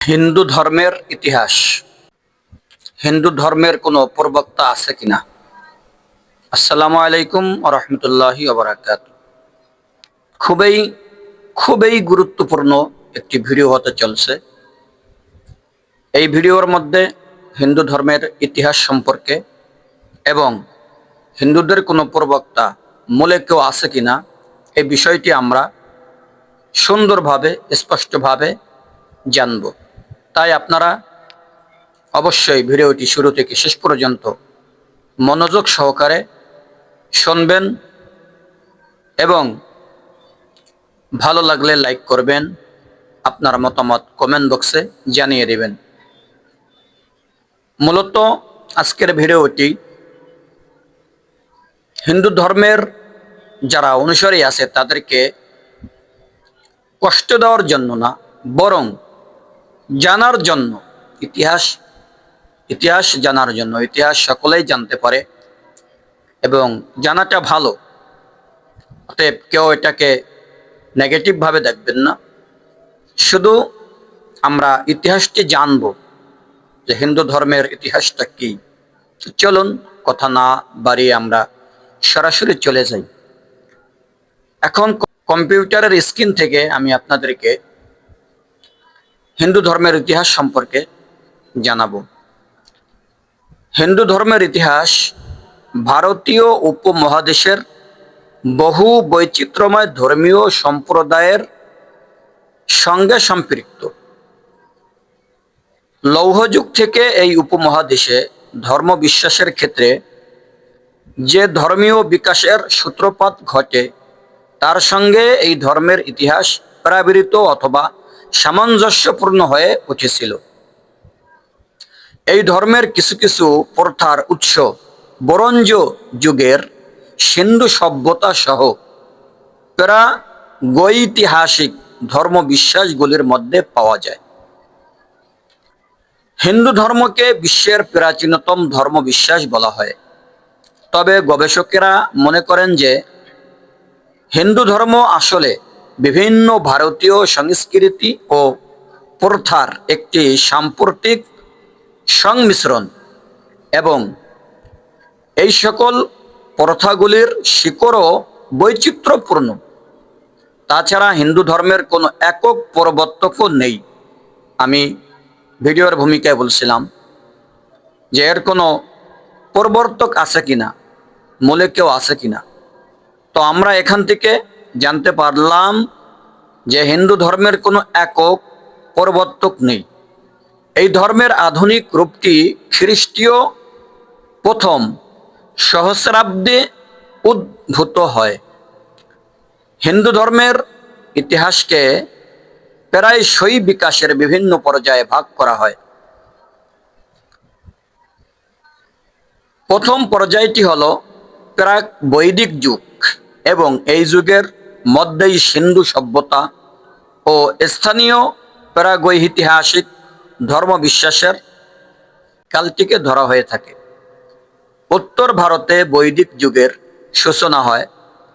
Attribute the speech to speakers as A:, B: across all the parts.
A: হিন্দু ধর্মের ইতিহাস। হিন্দু ধর্মের কোনো প্রবক্তা আছে কিনা? আসসালামু আলাইকুম রহমতুল্লাহি ওবরাকাত। খুবই খুবই গুরুত্বপূর্ণ একটি ভিডিও হতে চলছে। এই ভিডিওর মধ্যে হিন্দু ধর্মের ইতিহাস সম্পর্কে এবং হিন্দুদের কোনো প্রবক্তা মূলে কেউ আছে কিনা, এই বিষয়টি আমরা সুন্দরভাবে, স্পষ্টভাবে জানব। তাই আপনারা অবশ্যই ভিডিওটি শুরু থেকে শেষ পর্যন্ত মনোযোগ সহকারে শুনবেন এবং ভালো লাগলে লাইক করবেন, আপনার মতামত কমেন্ট বক্সে জানিয়ে দেবেন। মূলত আজকের ভিডিওটি হিন্দু ধর্মের যারা অনুসারী আছে তাদেরকে কষ্ট দেওয়ার জন্য না, বরং জানার জন্য, ইতিহাস ইতিহাস জানার জন্য, ইতিহাস সকলেই জানতে পারে এবং জানাটা ভালো। অতএব কেউ এটাকে নেগেটিভভাবে দেখবেন না। শুধু আমরা ইতিহাসটি জানব যে হিন্দু ধর্মের ইতিহাসটা কি। চলুন কথা না বাড়িয়ে আমরা সরাসরি চলে যাই। এখন কম্পিউটারের স্ক্রিন থেকে আমি আপনাদেরকে হিন্দু ধর্মের ইতিহাস সম্পর্কে জানাব। হিন্দু ধর্মের ইতিহাস ভারতীয় উপমহাদেশের বহু বৈচিত্র্যময় ধর্মীয় সম্প্রদায়ের সঙ্গে সম্পৃক্ত। লৌহযুগ থেকে এই উপমহাদেশে ধর্ম বিশ্বাসের ক্ষেত্রে যে ধর্মীয় বিকাশের সূত্রপাত ঘটে, তার সঙ্গে এই ধর্মের ইতিহাস প্রাবৃত অথবা সামঞ্জস্যপূর্ণ হয়ে উঠেছিল। এই ধর্মের কিছু কিছু প্রথার উৎস বরঞ্জ যুগের সিন্ধু সভ্যতা সহ প্রা গৈতিহাসিক ধর্ম বিশ্বাসগুলির মধ্যে পাওয়া যায়। হিন্দু ধর্মকে বিশ্বের প্রাচীনতম ধর্ম বিশ্বাস বলা হয়। তবে গবেষকেরা মনে করেন যে হিন্দু ধর্ম আসলে বিভিন্ন ভারতীয় সংস্কৃতি ও প্রথার একটি সাম্প্রতিক সংমিশ্রণ এবং এই সকল প্রথাগুলির শিকড়ও বৈচিত্র্যপূর্ণ। তাছাড়া হিন্দু ধর্মের কোনো একক প্রবর্তকও নেই। আমি ভিডিওর ভূমিকায় বলছিলাম যে এর কোনো প্রবর্তক আছে কিনা, মূলে কেউ আছে কিনা। তো আমরা এখান থেকে জানতে পারলাম যে হিন্দু ধর্মের কোনো একক প্রবর্তক নেই। এই ধর্মের আধুনিক রূপটি খ্রিস্টীয়? প্রথম, সহস্রাব্দে উদ্ভূত হয়। হিন্দু ধর্মের ইতিহাসকে প্রায়শই বিকাশের বিভিন্ন পর্যায়ে ভাগ করা হয়। প্রথম পর্যায়টি হল প্রাক বৈদিক যুগ এবং এই যুগের মধ্যেই সিন্ধু সভ্যতা ও স্থানীয় প্রাগৈতিহাসিক ধর্ম বিশ্বাসের কালটিকে ধরা হয়ে থাকে। উত্তর ভারতে বৈদিক যুগের সূচনা হয়।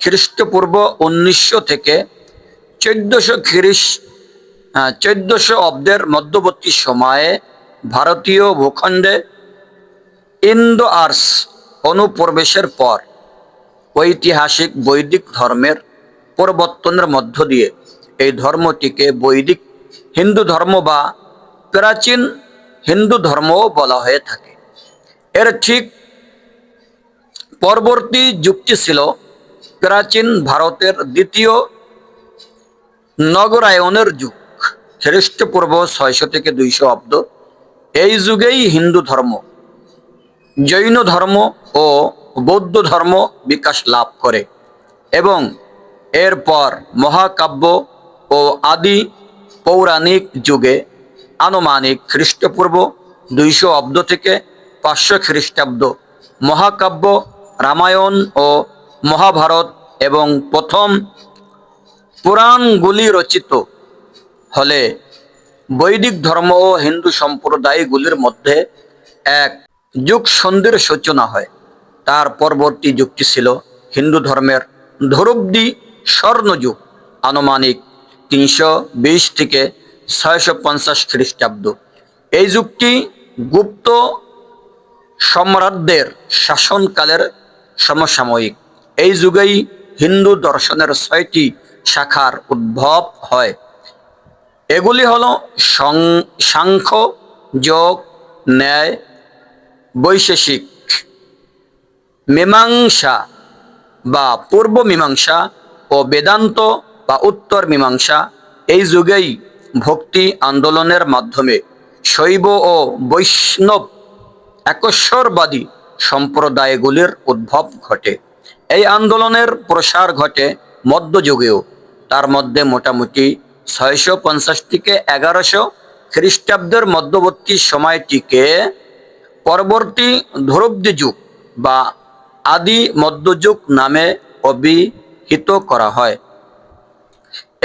A: খ্রিস্টপূর্ব উনিশশো থেকে চোদ্দশো খ্রিস চোদ্দশো অব্দের মধ্যবর্তী সময়ে ভারতীয় ভূখণ্ডে ইন্দো আর্স অনুপ্রবেশের পর ঐতিহাসিক বৈদিক ধর্মের পরিবর্তনের মধ্য দিয়ে এই ধর্মটিকে বৈদিক হিন্দু ধর্ম বা প্রাচীন হিন্দু ধর্মও বলা হয়ে থাকে। এর ঠিক পরবর্তী যুক্তি ছিল প্রাচীন ভারতের দ্বিতীয় নগরায়নের যুগ, খ্রিস্টপূর্ব ছয়শো থেকে দুইশো অব্দ। এই যুগেই হিন্দু ধর্ম, জৈন ধর্ম ও বৌদ্ধ ধর্ম বিকাশ লাভ করে এবং এরপর মহাকাব্য ও আদি পৌরাণিক যুগে আনুমানিক খ্রিস্টপূর্ব দুইশো অব্দ থেকে পাঁচশো খ্রিস্টাব্দ মহাকাব্য, রামায়ণ ও মহাভারত এবং প্রথম পুরাণগুলি রচিত হলে বৈদিক ধর্ম ও হিন্দু সম্প্রদায়গুলির মধ্যে এক যুগ সন্ধির সূচনা হয়। তার পরবর্তী যুগটি ছিল হিন্দু ধর্মের ধ্রুবদি স্বর্ণযুগ, আনুমানিক তিনশো বিশ থেকে ছয়শো পঞ্চাশ খ্রিস্টাব্দ। এই যুগটি গুপ্ত সম্রাটদের শাসনকালের সমসাময়িক। এই যুগেই হিন্দু দর্শনের ছয়টি শাখার উদ্ভব হয়। এগুলি হলো সাংখ্য, যোগ, ন্যায়, বৈশেষিক, মীমাংসা বা পূর্ব মীমাংসা ও বেদান্ত বা উত্তর মীমাংসা, এই যুগেই ভক্তি আন্দোলনের মাধ্যমে শৈব ও বৈষ্ণব একশ্বরবাদী সম্প্রদায়গুলির উদ্ভব ঘটে। এই আন্দোলনের প্রসার ঘটে মধ্যযুগেও। তার মধ্যে মোটামুটি ছয়শো পঞ্চাশ থেকে এগারোশো খ্রিস্টাব্দের মধ্যবর্তী সময়টিকে পরবর্তী ধ্রুবদি যুগ বা আদি মধ্যযুগ নামে অভিহিত করা হয়।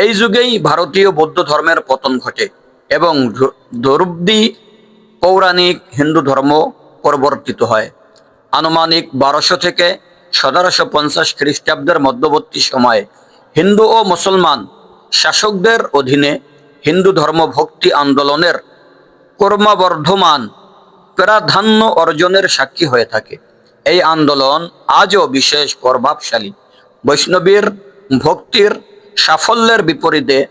A: এই যুগেই ভারতীয় বৌদ্ধ ধর্মের পতন ঘটে এবং ধ্রুবদি পৌরাণিক হিন্দু ধর্ম পরিবর্তিত হয়। আনুমানিক বারোশো থেকে সতেরোশো পঞ্চাশ খ্রিস্টাব্দের মধ্যবর্তী সময়ে হিন্দু ও মুসলমান শাসকদের অধীনে হিন্দু ধর্ম ভক্তি আন্দোলনের ক্রমবর্ধমান প্রাধান্য অর্জনের সাক্ষী হয়ে থাকে। এই আন্দোলন আজও বিশেষ প্রভাবশালী। বৈষ্ণবীর ভক্তির সাফল্যের বিপরীতে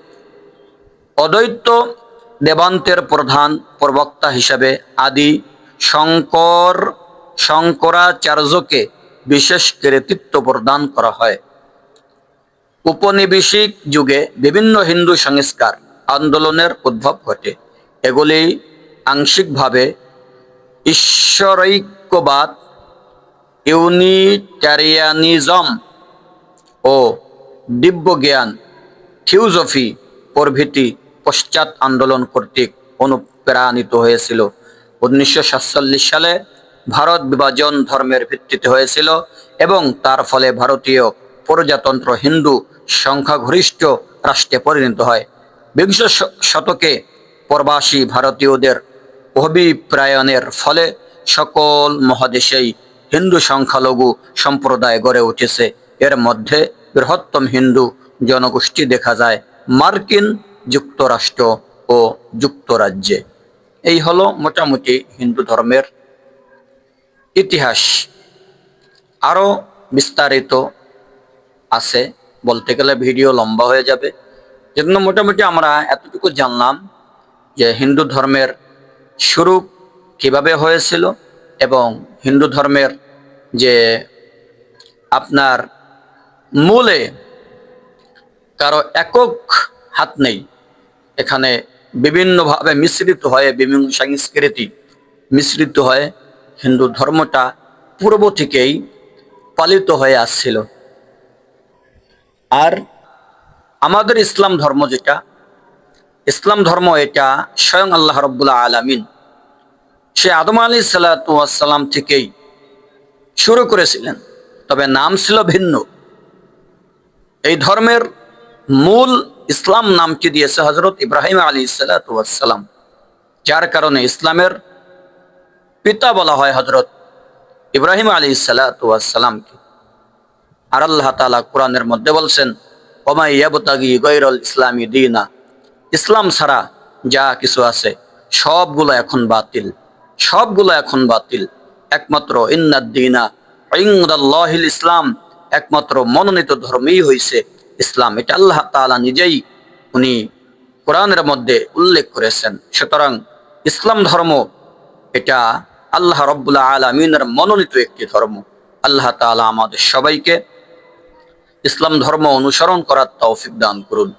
A: অদ্বৈত দেবান্তের প্রধান প্রবক্তা হিসাবে আদি শঙ্কর শঙ্করাচার্যকে বিশেষ কৃতিত্ব প্রদান করা হয়। উপনিবেশিক যুগে বিভিন্ন হিন্দু সংস্কার আন্দোলনের উদ্ভব ঘটে। এগুলি আংশিকভাবে ঈশ্বরৈক্যবাদ, ইউনিটারিয়ানিজম ও দিব্যজ্ঞান থিওজফি প্রভৃতি পশ্চাৎ আন্দোলন কর্তৃক অনুপ্রাণিত হয়েছিল। উনিশশো সাতচল্লিশ সালে ভারত বিভাজন ধর্মের ভিত্তিতে হয়েছিল এবং তার ফলে ভারতীয় প্রজাতন্ত্র হিন্দু সংখ্যাগরিষ্ঠ রাষ্ট্রে পরিণত হয়। বিংশ শতকে প্রবাসী ভারতীয়দের অভিপ্রায়নের ফলে সকল মহাদেশেই হিন্দু সংখ্যালঘু সম্প্রদায় গড়ে উঠেছে। এর মধ্যে বৃহত্তম হিন্দু জনগোষ্ঠী দেখা যায় মার্কিন যুক্তরাষ্ট্র ও যুক্তরাজ্যে। এই হলো মোটামুটি হিন্দু ধর্মের ইতিহাস। আরও বিস্তারিত আছে, বলতে গেলে ভিডিও লম্বা হয়ে যাবে। জন্য মোটামুটি আমরা এতটুকু জানলাম যে হিন্দু ধর্মের শুরু কীভাবে হয়েছিল এবং হিন্দু ধর্মের যে আপনার মূলে কারও একক হাত নেই। এখানে বিভিন্নভাবে মিশ্রিত হয়ে বিভিন্ন সংস্কৃতি। মিশ্রিত হয়ে হিন্দু ধর্মটা পূর্ব থেকেই পালিত হয়ে আসছিল। আর আমাদের ইসলাম ধর্ম যেটা, ইসলাম ধর্ম এটা স্বয়ং আল্লাহ রব্বুল্লাহ আলামিন সে আদম আলী সাল্লাম থেকেই শুরু করেছিলেন। তবে নাম ছিল ভিন্ন। এই ধর্মের মূল ইসলাম নামটি দিয়েছে হজরত ইব্রাহিম আলী সাল্লাম যার কারণে ইসলামের পিতা বলা হয় হজরত ইব্রাহিম আলী সাল্লামকে আর আল্লাহ তালা কোরআনের মধ্যে বলছেন, ওমাই গৈরল ইসলামী দিনা। ইসলাম ছাড়া যা কিছু আছে, সবগুলো এখন বাতিল। সবগুলো এখন বাতিল। একমাত্র ইন্নাদ্দিনা ইংদাল্লাহিল ইসলাম। একমাত্র মনোনীত ধর্মই হইছে ইসলাম। এটা আল্লাহ তালা নিজেই উনি কোরআনের মধ্যে উল্লেখ করেছেন। সুতরাং ইসলাম ধর্ম এটা আল্লাহ রব্বুল্লা আলমিনের মনোনীত একটি ধর্ম। আল্লাহ তালা আমাদের সবাইকে ইসলাম ধর্ম অনুসরণ করার তৌফিক দান করুন।